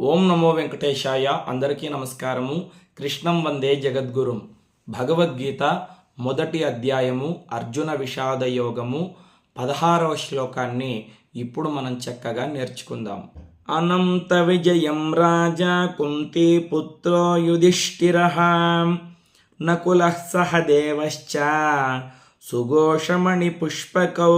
ఓం నమో వెంకటేశాయ. అందరికీ నమస్కారము. కృష్ణం వందే జగద్గురుం. భగవద్గీత మొదటి అధ్యాయము అర్జున విషాద యోగము పదహారవ శ్లోకాన్ని ఇప్పుడు మనం చక్కగా నేర్చుకుందాం. అనంత విజయం రాజా కుంతి పుత్రో యుధిష్ఠిర. నకుల సహదేవశ్చ సుఘోషమణి పుష్పకౌ.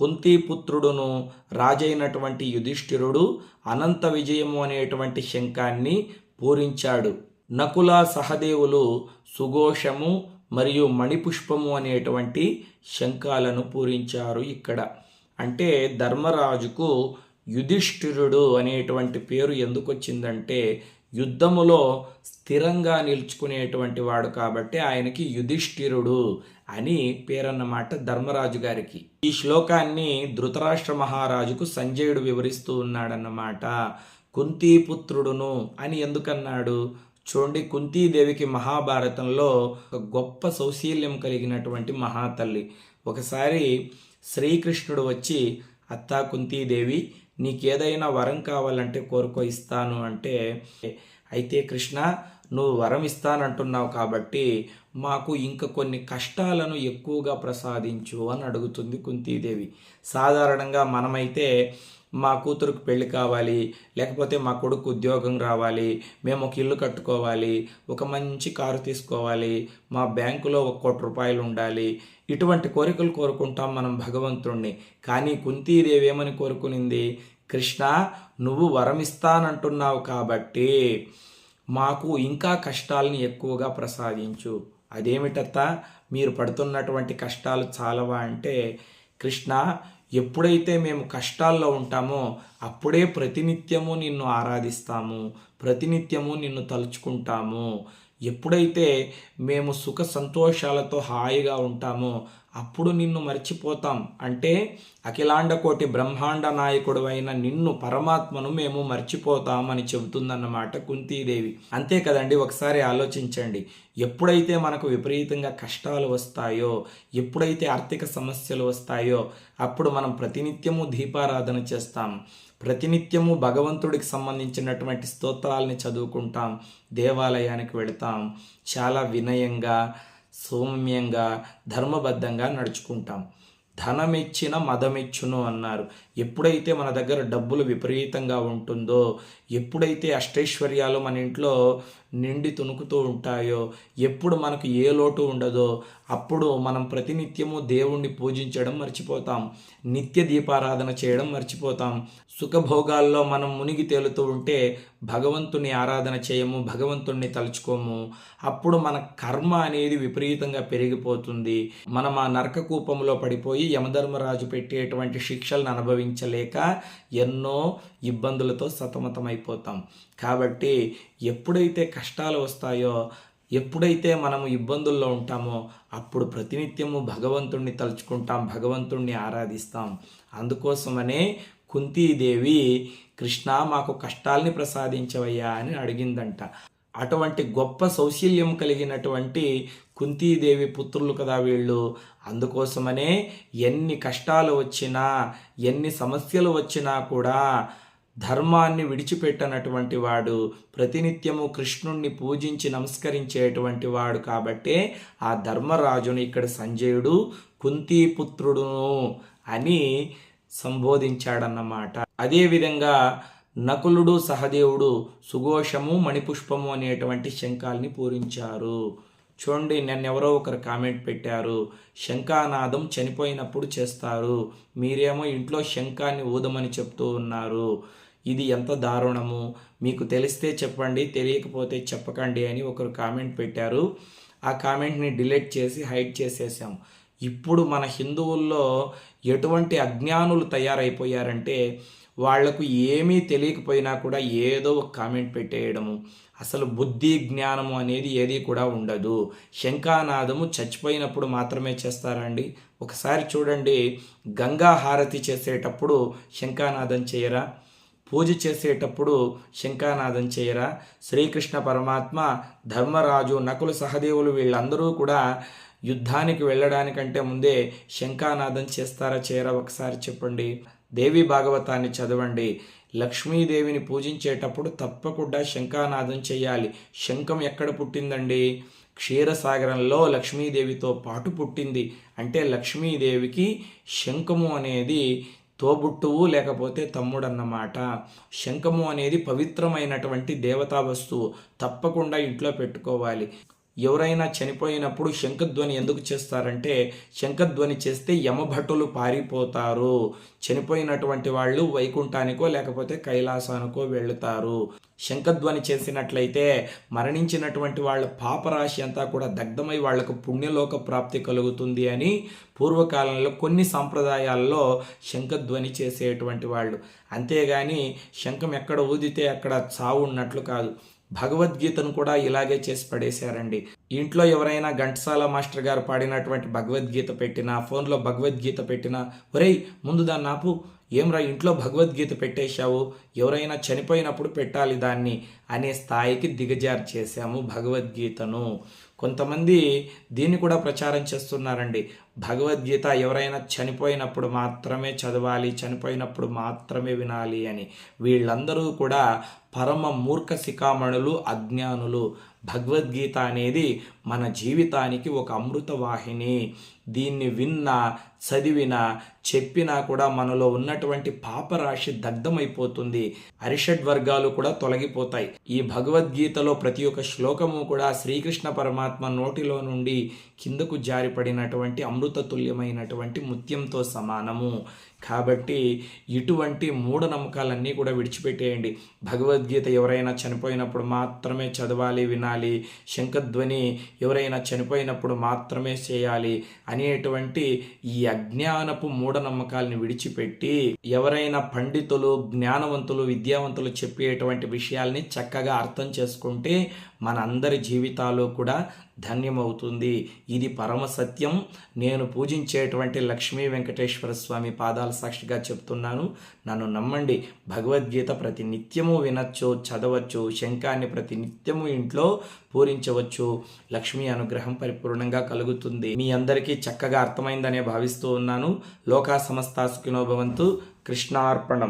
కుంతిపుత్రుడును రాజైనటువంటి యుధిష్ఠిరుడు అనంత విజయము అనేటువంటి శంఖాన్ని పూరించాడు. నకుల సహదేవులు సుఘోషము మరియు మణిపుష్పము అనేటువంటి శంఖాలను పూరించారు ఇక్కడ. అంటే ధర్మరాజుకు యుధిష్ఠిరుడు అనేటువంటి పేరు ఎందుకు వచ్చిందంటే యుద్ధములో స్థిరంగా నిల్చుకునేటువంటి వాడు కాబట్టి ఆయనకి యుధిష్ఠిరుడు అని పేరన్నమాట ధర్మరాజు గారికి. ఈ శ్లోకాన్ని ధృతరాష్ట్ర మహారాజుకు సంజయుడు వివరిస్తూ ఉన్నాడన్నమాట. కుంతీపుత్రుడును అని ఎందుకన్నాడు? చూడండి కుంతీదేవికి మహాభారతంలో ఒక గొప్ప సౌశీల్యం కలిగినటువంటి మహాతల్లి. ఒకసారి శ్రీకృష్ణుడు వచ్చి అత్తా కుంతీదేవి నీకేదైనా వరం కావాలంటే కోరుకో ఇస్తాను అంటే అయితే కృష్ణ నువ్వు వరం ఇస్తానంటున్నావు కాబట్టి మాకు ఇంకా కొన్ని కష్టాలను ఎక్కువగా ప్రసాదించు అని అడుగుతుంది కుంతీదేవి. సాధారణంగా మనమైతే మా కూతురుకు పెళ్ళి కావాలి లేకపోతే మా కొడుకు ఉద్యోగం రావాలి మేము ఒక ఇల్లు కట్టుకోవాలి ఒక మంచి కారు తీసుకోవాలి మా బ్యాంకులో ఒక కోటి రూపాయలు ఉండాలి. ఇటువంటి కోరికలు కోరుకుంటాం మనం భగవంతుణ్ణి. కానీ కుంతీదేవి ఏమని కోరుకునింది? కృష్ణ నువ్వు వరమిస్తానంటున్నావు కాబట్టి మాకు ఇంకా కష్టాలని ఎక్కువగా ప్రసాదించు. అదేమిటత్తా? మీరు పడుతున్నటువంటి కష్టాలు చాలవా అంటే కృష్ణ ఎప్పుడైతే మేము కష్టాల్లో ఉంటామో అప్పుడే ప్రతినిత్యము నిన్ను ఆరాధిస్తాము ప్రతినిత్యము నిన్ను తలుచుకుంటాము. ఎప్పుడైతే మేము సుఖ సంతోషాలతో హాయిగా ఉంటామో అప్పుడు నిన్ను మర్చిపోతాం. అంటే అఖిలాండ కోటి బ్రహ్మాండ నాయకుడు అయిన నిన్ను పరమాత్మను మేము మర్చిపోతామని చెబుతుందన్నమాట కుంతీదేవి. అంతే కదండి? ఒకసారి ఆలోచించండి. ఎప్పుడైతే మనకు విపరీతంగా కష్టాలు వస్తాయో ఎప్పుడైతే ఆర్థిక సమస్యలు వస్తాయో అప్పుడు మనం ప్రతినిత్యము దీపారాధన చేస్తాం. ప్రతినిత్యము భగవంతుడికి సంబంధించినటువంటి స్తోత్రాలని చదువుకుంటాం దేవాలయానికి వెళతాం చాలా వినయంగా సౌమ్యంగా ధర్మబద్ధంగా నడుచుకుంటాం. ధనమిచ్చిన మదమిచ్చును అన్నారు. ఎప్పుడైతే మన దగ్గర డబ్బులు విపరీతంగా ఉంటుందో ఎప్పుడైతే అష్టైశ్వర్యాలు మన ఇంట్లో నిండి తుణుకుతూ ఉంటాయో ఎప్పుడు మనకు ఏ లోటు ఉండదో అప్పుడు మనం ప్రతినిత్యము దేవుణ్ణి పూజించడం మర్చిపోతాం. నిత్య దీపారాధన చేయడం మర్చిపోతాం. సుఖభోగాల్లో మనం మునిగి తేలుతూ ఉంటే భగవంతుని ఆరాధన చేయము భగవంతుణ్ణి తలుచుకోము. అప్పుడు మన కర్మ అనేది విపరీతంగా పెరిగిపోతుంది. మనం ఆ నరక కూపంలో పడిపోయి యమధర్మరాజు పెట్టేటువంటి శిక్షలను అనుభవించలేక ఎన్నో ఇబ్బందులతో సతమతమైపోతాం. కాబట్టి ఎప్పుడైతే కష్టాలు వస్తాయో ఎప్పుడైతే మనము ఇబ్బందుల్లో ఉంటామో అప్పుడు ప్రతినిత్యము భగవంతుణ్ణి తలుచుకుంటాం భగవంతుణ్ణి ఆరాధిస్తాం. అందుకోసమనే కుంతీదేవి కృష్ణ మాకు కష్టాల్ని ప్రసాదించవయ్యా అని అడిగిందంట. అటువంటి గొప్ప సౌశల్యం కలిగినటువంటి కుంతీదేవి పుత్రులు కదా వీళ్ళు. అందుకోసమనే ఎన్ని కష్టాలు వచ్చినా ఎన్ని సమస్యలు వచ్చినా కూడా ధర్మాన్ని విడిచిపెట్టనటువంటి వాడు ప్రతినిత్యము కృష్ణుణ్ణి పూజించి నమస్కరించేటువంటి వాడు కాబట్టే ఆ ధర్మరాజును ఇక్కడ సంజయుడు కుంతీపుత్రుడును అని సంబోధించాడన్నమాట. అదేవిధంగా నకులుడు సహదేవుడు సుఘోషము మణిపుష్పము అనేటువంటి శంఖాల్ని పూరించారు. చూడండి నన్నెవరో ఒకరు కామెంట్ పెట్టారు. శంఖానాదం చనిపోయినప్పుడు చేస్తారు. మీరేమో ఇంట్లో శంఖాన్ని ఊదమని చెప్తూ ఉన్నారు. ఇది ఎంత దారుణము? మీకు తెలిస్తే చెప్పండి తెలియకపోతే చెప్పకండి అని ఒకరు కామెంట్ పెట్టారు. ఆ కామెంట్ని డిలీట్ చేసి హైడ్ చేసేసాం. ఇప్పుడు మన హిందువుల్లో ఎటువంటి అజ్ఞానులు తయారైపోయారంటే వాళ్ళకు ఏమీ తెలియకపోయినా కూడా ఏదో ఒక కామెంట్ పెట్టేయడము. అసలు బుద్ధి జ్ఞానము అనేది ఏది కూడా ఉండదు. శంఖానాదము చచ్చిపోయినప్పుడు మాత్రమే చేస్తారండి ఒకసారి చూడండి. గంగా హారతి చేసేటప్పుడు శంఖానాదం చేయరా? పూజ చేసేటప్పుడు శంఖానాదం చేయరా? శ్రీకృష్ణ పరమాత్మ ధర్మరాజు నకులు సహదేవులు వీళ్ళందరూ కూడా యుద్ధానికి వెళ్ళడానికంటే ముందే శంఖానాదం చేస్తారా చేయరా ఒకసారి చెప్పండి. దేవి భాగవతాన్ని చదవండి. లక్ష్మీదేవిని పూజించేటప్పుడు తప్పకుండా శంఖానాదం చేయాలి. శంఖం ఎక్కడ పుట్టిందండి? క్షీరసాగరంలో లక్ష్మీదేవితో పాటు పుట్టింది. అంటే లక్ష్మీదేవికి శంఖము అనేది తోబుట్టువు లేకపోతే తమ్ముడు అన్నమాట శంఖము అనేది పవిత్రమైనటువంటి దేవతా వస్తువు. తప్పకుండా ఇంట్లో పెట్టుకోవాలి. ఎవరైనా చనిపోయినప్పుడు శంఖధ్వని ఎందుకు చేస్తారంటే శంఖధ్వని చేస్తే యమభటులు పారిపోతారు. చనిపోయినటువంటి వాళ్ళు వైకుంఠానికో లేకపోతే కైలాసానికో వెళుతారు. శంఖధ్వని చేసినట్లయితే మరణించినటువంటి వాళ్ళ పాపరాశి అంతా కూడా దగ్ధమై వాళ్ళకు పుణ్యలోక ప్రాప్తి కలుగుతుంది అని పూర్వకాలంలో కొన్ని సాంప్రదాయాల్లో శంఖధ్వని చేసేటువంటి వాళ్ళు. అంతేగాని శంఖం ఎక్కడ ఊదితే అక్కడ చావు ఉన్నట్లు కాదు. భగవద్గీతను కూడా ఇలాగే చేసి పడేశారండి. ఇంట్లో ఎవరైనా ఘంటసాల మాస్టర్ గారు పాడినటువంటి భగవద్గీత పెట్టినా ఫోన్లో భగవద్గీత పెట్టినా ఒరేయ్ ముందు దాన్ని ఆపు. ఏమ్రా ఇంట్లో భగవద్గీత పెట్టేశావు? ఎవరైనా చనిపోయినప్పుడు పెట్టాలి దాన్ని అనే స్థాయికి దిగజారు చేశాము భగవద్గీతను. కొంతమంది దీన్ని కూడా ప్రచారం చేస్తున్నారండి. భగవద్గీత ఎవరైనా చనిపోయినప్పుడు మాత్రమే చదవాలి చనిపోయినప్పుడు మాత్రమే వినాలి అని. వీళ్ళందరూ కూడా పరమ మూర్ఖ శిఖామణులు అజ్ఞానులు. భగవద్గీత అనేది మన జీవితానికి ఒక అమృత వాహిని దీన్ని విన్నా చదివినా చెప్పినా కూడా మనలో ఉన్నటువంటి పాపరాశి దగ్ధమైపోతుంది. అరిషడ్ వర్గాలు కూడా తొలగిపోతాయి. ఈ భగవద్గీతలో ప్రతి ఒక్క శ్లోకము కూడా శ్రీకృష్ణ పరమాత్మ నోటిలో నుండి కిందకు జారిపడినటువంటి అమృత తుల్యమైనటువంటి ముత్యంతో సమానము. కాబట్టి ఇటువంటి మూఢనమ్మకాలన్నీ కూడా విడిచిపెట్టేయండి. భగవద్గీత ఎవరైనా చనిపోయినప్పుడు మాత్రమే చదవాలి వినాలి. శంఖధ్వని ఎవరైనా చనిపోయినప్పుడు మాత్రమే చేయాలి అనేటువంటి ఈ అజ్ఞానపు మూఢనమ్మకాలని విడిచిపెట్టి ఎవరైనా పండితులు జ్ఞానవంతులు విద్యావంతులు చెప్పేటువంటి విషయాల్ని చక్కగా అర్థం చేసుకుంటే మన అందరి జీవితాలు కూడా ధన్యమవుతుంది. ఇది పరమ సత్యం. నేను పూజించేటువంటి లక్ష్మీ వెంకటేశ్వర స్వామి పాదాలు సాక్షిగా చెప్తున్నాను. నన్ను నమ్మండి. భగవద్గీత ప్రతి నిత్యము వినొచ్చు చదవచ్చు శంఖాన్ని ప్రతి నిత్యము ఇంట్లో పూరించవచ్చు. లక్ష్మీ అనుగ్రహం పరిపూర్ణంగా కలుగుతుంది. మీ అందరికీ చక్కగా అర్థమైందనే భావిస్తూ ఉన్నాను. లోకా సమస్త సుఖినోభవంతు కృష్ణార్పణం.